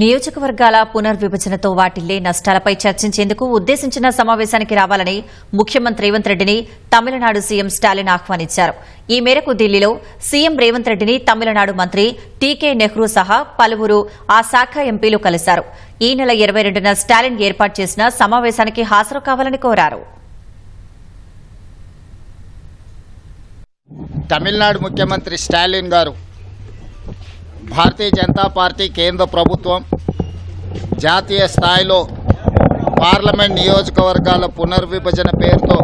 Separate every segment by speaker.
Speaker 1: నియోజకవర్గాల పునర్విభజనతో వాటిల్లే నష్టాలపై చర్చించేందుకు ఉద్దేశించిన సమావేశానికి రావాలని ముఖ్యమంత్రి రేవంత్ రెడ్డిని తమిళనాడు సీఎం స్టాలిన్ ఆహ్వానించారు ఈ మేరకు ఢిల్లీలో సీఎం రేవంత్ రెడ్డిని తమిళనాడు మంత్రి టీకే నెహ్రూ సహా పలువురు ఆ శాఖ ఎంపీలు కలిశారు ఈ నెల ఇరవై రెండున స్టాలిన్ ఏర్పాటు చేసిన సమావేశానికి హాజరు కావాలని కోరారు
Speaker 2: తమిళనాడు ముఖ్యమంత్రి స్టాలిన్ గారు భారతీయ జనతా పార్టీ కేంద్ర ప్రభుత్వం జాతీయ స్థాయిలో పార్లమెంట్ నియోజకవర్గాల పునర్విభజన పేరుతో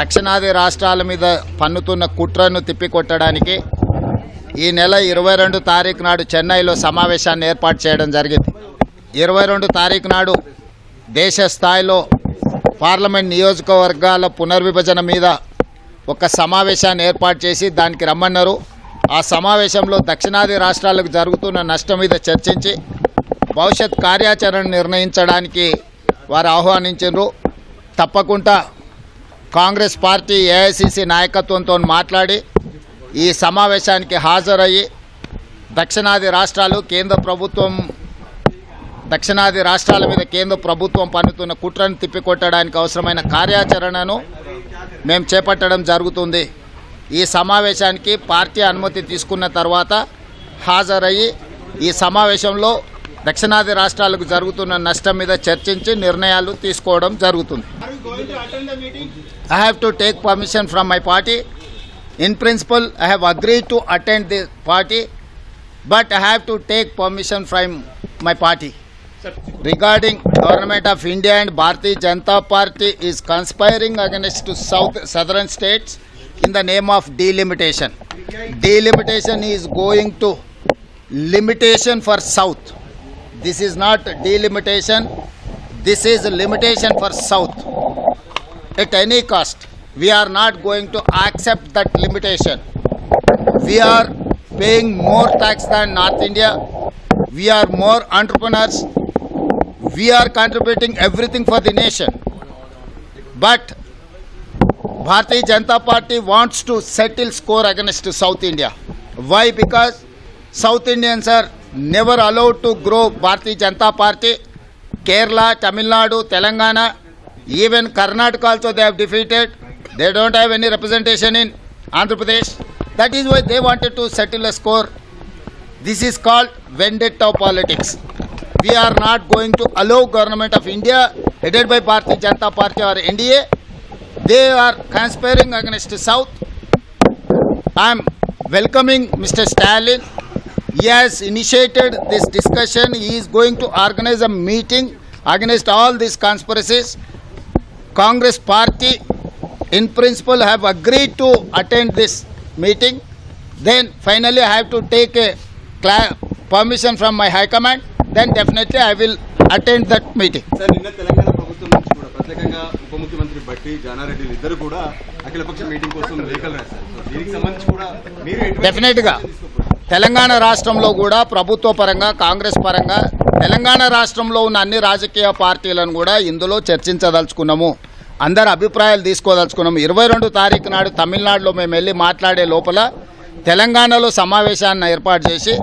Speaker 2: దక్షిణాది రాష్ట్రాల మీద పన్నుతున్న కుట్రను తిప్పికొట్టడానికి ఈ నెల ఇరవై రెండు తారీఖు నాడు చెన్నైలో సమావేశాన్ని ఏర్పాటు చేయడం జరిగింది ఇరవై రెండు తారీఖు నాడు దేశ స్థాయిలో పార్లమెంట్ నియోజకవర్గాల పునర్విభజన మీద ఒక సమావేశాన్ని ఏర్పాటు చేసి దానికి రమ్మన్నారు ఆ సమావేశంలో దక్షిణాది రాష్ట్రాలకు జరుగుతున్న నష్టం మీద చర్చించి భవిష్యత్ కార్యాచరణ నిర్ణయించడానికి వారు ఆహ్వానించారు తప్పకుండా కాంగ్రెస్ పార్టీ ఏఐసిసి నాయకత్వంతో మాట్లాడి ఈ సమావేశానికి హాజరయ్యి దక్షిణాది రాష్ట్రాలు కేంద్ర ప్రభుత్వం దక్షిణాది రాష్ట్రాల మీద కేంద్ర ప్రభుత్వం పన్నుతున్న కుట్రను తిప్పికొట్టడానికి అవసరమైన కార్యాచరణను మేము చేపట్టడం జరుగుతుంది ఈ సమావేశానికి పార్టీ అనుమతి తీసుకున్న తర్వాత హాజరయ్యి ఈ సమావేశంలో దక్షిణాది రాష్ట్రాలకు జరుగుతున్న నష్టం మీద చర్చించి నిర్ణయాలు తీసుకోవడం జరుగుతుంది I have to take permission from my party in principle I have agree to attend the party but I have to take permission from my party regarding government of India and Bharatiya Janata Party is conspiring against south southern states in the name of delimitation. Delimitation is going to limitation for south. This is not delimitation. This is limitation for south. At any cost, we are not going to accept that limitation. We are paying more tax than North India. We are more entrepreneurs. We are contributing everything for the nation. But Bharatiya Janata Party wants to settle score against South India. Why? Because South Indians are never allowed to grow Bharatiya Janata Party. Kerala, Tamil Nadu, Telangana, even Karnataka also they have defeated. They don't have any representation in Andhra Pradesh. That is why they wanted to settle a score. This is called vendetta politics. We are not going to allow government of India headed by Bharatiya Janata Party or NDA they are conspiring against the South. I am welcoming Mr. Stalin. He has initiated this discussion. He is going to organize a meeting against all these conspiracies. Congress party in principle have agreed to attend this meeting. Then finally I have to take a permission from my high command. Then definitely I will attend that meeting
Speaker 3: sir నిన్న తెలంగాణ ప్రభుత్వం నుంచి కూడా ప్రత్యేకంగా ఉప ముఖ్యమంత్రి బట్టి జానారెడ్డి ఇద్దరు కూడా మీటింగ్ కోసం దీనికి సంబంధించి కూడా మీరు
Speaker 2: డెఫినెట్గా తెలంగాణ రాష్ట్రంలో కూడా ప్రభుత్వ పరంగా కాంగ్రెస్ పరంగా తెలంగాణ రాష్ట్రంలో ఉన్న అన్ని రాజకీయ పార్టీలను కూడా ఇందులో చర్చించదలుచుకున్నాము అందరు అభిప్రాయాలు తీసుకోదలుచుకున్నాము ఇరవై రెండు తారీఖు నాడు తమిళనాడులో మేము వెళ్ళి మాట్లాడే లోపల తెలంగాణలో సమావేశాన్ని ఏర్పాటు చేసి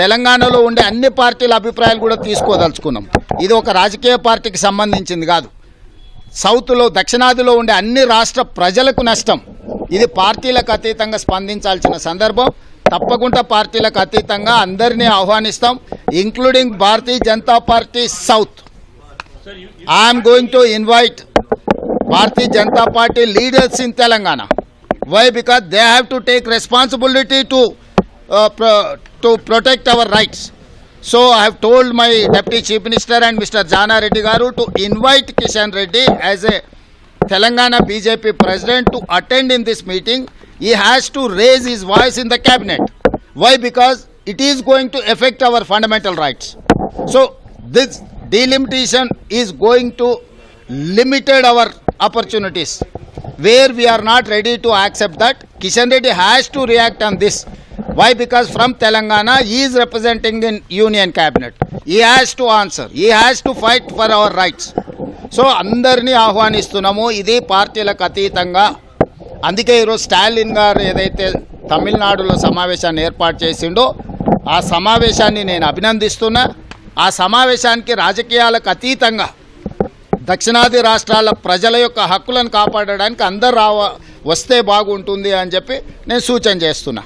Speaker 2: తెలంగాణలో ఉండే అన్ని పార్టీల అభిప్రాయాలు కూడా తీసుకోదలుచుకున్నాం ఇది ఒక రాజకీయ పార్టీకి సంబంధించింది కాదు సౌత్లో దక్షిణాదిలో ఉండే అన్ని రాష్ట్ర ప్రజలకు నష్టం ఇది పార్టీలకు అతీతంగా స్పందించాల్సిన సందర్భం తప్పకుండా పార్టీలకు అతీతంగా అందరినీ ఆహ్వానిస్తాం including Bharatiya Janata Party south I'm going to invite Bharatiya Janata Party leaders in Telangana why because they have to take responsibility to Uh, to protect our rights. So I have told my Deputy Chief Minister and Mr. Jana Reddy Garu to invite Kishan Reddy as a Telangana BJP president to attend in this meeting. He has to raise his voice in the cabinet. Why? Because it is going to affect our fundamental rights. So this delimitation is going to limit our opportunities. Where we are not ready to accept that, Kishan Reddy has to react on this. Why because from Telangana is is representing union cabinet ఈ He to answer ఈ He to fight for for rights so అందరినీ ఆహ్వానిస్తున్నాము ఇది పార్టీలకు అతీతంగా అందుకే ఈరోజు స్టాలిన్ గారు ఏదైతే తమిళనాడులో సమావేశాన్ని ఏర్పాటు చేసిండో ఆ సమావేశాన్ని నేను అభినందిస్తున్నా ఆ సమావేశానికి రాజకీయాలకు అతీతంగా దక్షిణాది రాష్ట్రాల ప్రజల యొక్క హక్కులను కాపాడడానికి అందరు రావ వస్తే బాగుంటుంది అని చెప్పి నేను సూచన చేస్తున్నా